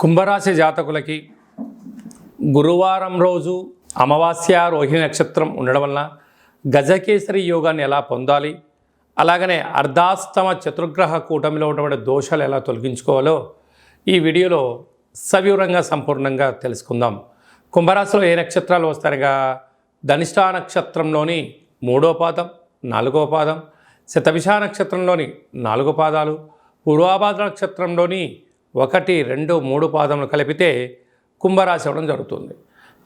కుంభరాశి జాతకులకి గురువారం రోజు అమావాస్య రోహిణి నక్షత్రం ఉండడం వలన గజకేసరి యోగాన్ని ఎలా పొందాలి? అలాగనే అర్ధాస్తమ చతుర్గ్రహ కూటమిలో ఉన్నటువంటి దోషాలు ఎలా తొలగించుకోవాలో ఈ వీడియోలో సవివరంగా సంపూర్ణంగా తెలుసుకుందాం. కుంభరాశిలో ఏ నక్షత్రాలు వస్తారుగా ధనిష్టా నక్షత్రంలోని మూడో పాదం నాలుగో పాదం శతభిష నక్షత్రంలోని నాలుగు పాదాలు పూర్వాభాద్ర నక్షత్రంలోని ఒకటి రెండు మూడు పాదములు కలిపితే కుంభరాశి అవ్వడం జరుగుతుంది.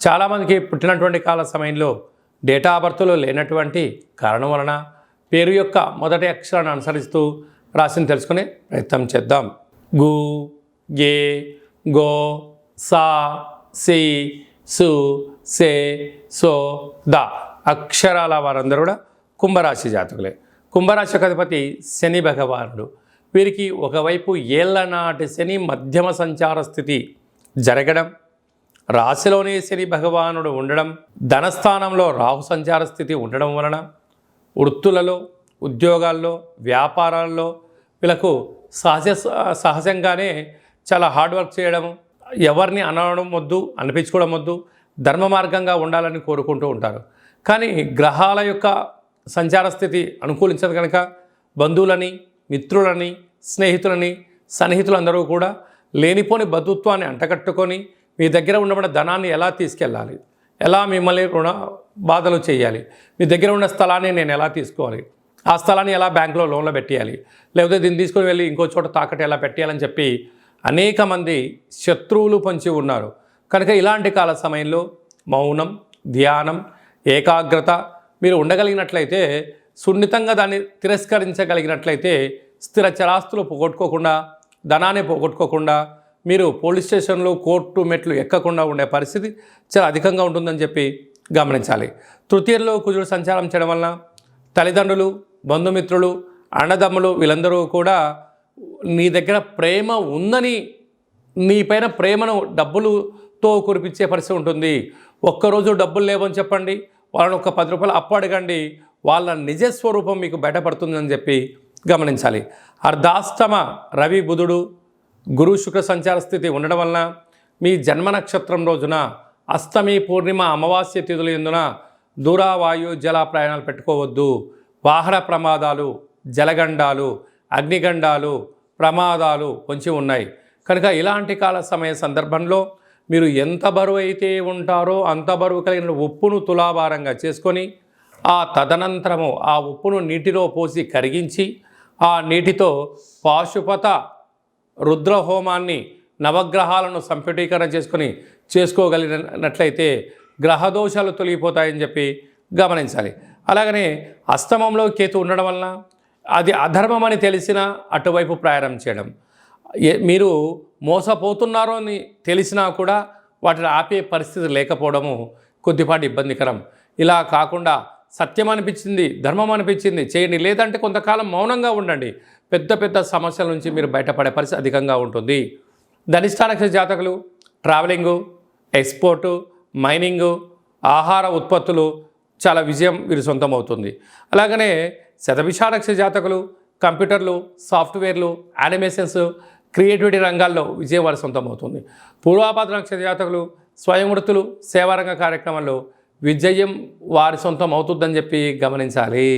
చాలామందికి పుట్టినటువంటి కాల సమయంలో డేటా బర్త్లో లేనటువంటి కారణం వలన పేరు యొక్క మొదటి అక్షరాన్ని అనుసరిస్తూ రాశిని తెలుసుకునే ప్రయత్నం చేద్దాం. గు గే గో సా సి సు సే సో ద అక్షరాల వారందరూ కూడా కుంభరాశి జాతకులే. కుంభరాశి యొక్క అధిపతి శని భగవానుడు. వీరికి ఒకవైపు ఏళ్ళ నాటి శని మధ్యమ సంచార స్థితి జరగడం రాశిలోనే శని భగవానుడు ఉండడం ధనస్థానంలో రాహు సంచార స్థితి ఉండడం వలన వృత్తులలో ఉద్యోగాల్లో వ్యాపారాల్లో వీళ్ళకు సహజ సహజంగానే చాలా హార్డ్ వర్క్ చేయడం ఎవరిని అనడం వద్దు అనిపించుకోవడం వద్దు ధర్మ మార్గంగా ఉండాలని కోరుకుంటూ ఉంటారు. కానీ గ్రహాల యొక్క సంచార స్థితి అనుకూలించదు కనుక బంధువులని మిత్రులని స్నేహితులని సన్నిహితులందరూ కూడా లేనిపోని బంధుత్వాన్ని అంటకట్టుకొని మీ దగ్గర ఉండబడిన ధనాన్ని ఎలా తీసుకెళ్ళాలి? ఎలా మిమ్మల్ని రుణ బాధలు చేయాలి? మీ దగ్గర ఉన్న స్థలాన్ని నేను ఎలా తీసుకోవాలి? ఆ స్థలాన్ని ఎలా బ్యాంకులో లోన్లో పెట్టేయాలి? లేకపోతే దీన్ని తీసుకుని వెళ్ళి ఇంకో చోట తాకట్టు ఎలా పెట్టేయాలని చెప్పి అనేక మంది శత్రువులు పొంచి ఉన్నారు. కనుక ఇలాంటి కాల సమయంలో మౌనం ధ్యానం ఏకాగ్రత మీరు ఉండగలిగినట్లయితే సున్నితంగా దాన్ని తిరస్కరించగలిగినట్లయితే స్థిర చరాస్తులు పోగొట్టుకోకుండా ధనాన్ని పోగొట్టుకోకుండా మీరు పోలీస్ స్టేషన్లు కోర్టు మెట్లు ఎక్కకుండా ఉండే పరిస్థితి చాలా అధికంగా ఉంటుందని చెప్పి గమనించాలి. తృతీయంలో కుజుడు సంచారం చేయడం వలన తల్లిదండ్రులు బంధుమిత్రులు అన్నదమ్ములు వీళ్ళందరూ కూడా నీ దగ్గర ప్రేమ ఉందని నీపైన ప్రేమను డబ్బులుతో కురిపించే పరిస్థితి ఉంటుంది. ఒక్కరోజు డబ్బులు లేవని చెప్పండి వాళ్ళని ఒక పది రూపాయలు అప్పు అడగండి వాళ్ళ నిజస్వరూపం మీకు బయటపడుతుందని చెప్పి గమనించాలి. అర్ధాస్తమ రవి బుధుడు గురు శుక్ర సంచార స్థితి ఉండడం వలన మీ జన్మ నక్షత్రం రోజున అష్టమి పూర్ణిమ అమావాస్య తిథులు ఎందున దూరావాయు జల ప్రయాణాలు పెట్టుకోవద్దు. వాహన ప్రమాదాలు జలగండాలు అగ్నిగండాలు ప్రమాదాలు పొంచి ఉన్నాయి. కనుక ఇలాంటి కాల సమయ సందర్భంలో మీరు ఎంత బరువు అయితే ఉంటారో అంత బరువు కలిగిన ఉప్పును తులాభారంగా చేసుకొని ఆ తదనంతరము ఆ ఉప్పును నీటిలో పోసి కరిగించి ఆ నీటితో పాశుపత రుద్రహోమాన్ని నవగ్రహాలను సంపుటీకరణ చేసుకొని చేసుకోగలిగినట్లయితే గ్రహదోషాలు తొలగిపోతాయని చెప్పి గమనించాలి. అలాగనే అస్తమంలో కేతు ఉండడం వలన అది అధర్మం అని తెలిసినా అటువైపు ప్రయాణం చేయడం. ఏ- మీరు మోసపోతున్నారో అని తెలిసినా కూడా వాటిని ఆపే పరిస్థితి లేకపోవడము కొద్దిపాటి ఇబ్బందికరం. ఇలా కాకుండా సత్యం అనిపించింది ధర్మం అనిపించింది చేయండి. లేదంటే కొంతకాలం మౌనంగా ఉండండి. పెద్ద పెద్ద సమస్యల నుంచి మీరు బయటపడే పరిస్థితి అధికంగా ఉంటుంది. ధనిష్టానక్ష జాతకులు ట్రావెలింగు ఎక్స్పోర్టు మైనింగు ఆహార ఉత్పత్తులు చాలా విజయం వీరు సొంతం అవుతుంది అలాగనే శతభిషానక్ష జాతకులు కంప్యూటర్లు సాఫ్ట్వేర్లు యానిమేషన్స్ క్రియేటివిటీ రంగాల్లో విజయం వారి సొంతం అవుతుంది నక్ష జాతకులు స్వయం వృత్తులు సేవారంగ కార్యక్రమాల్లో విజయం వారి సొంతం అవుతుందని చెప్పి గమనించాలి.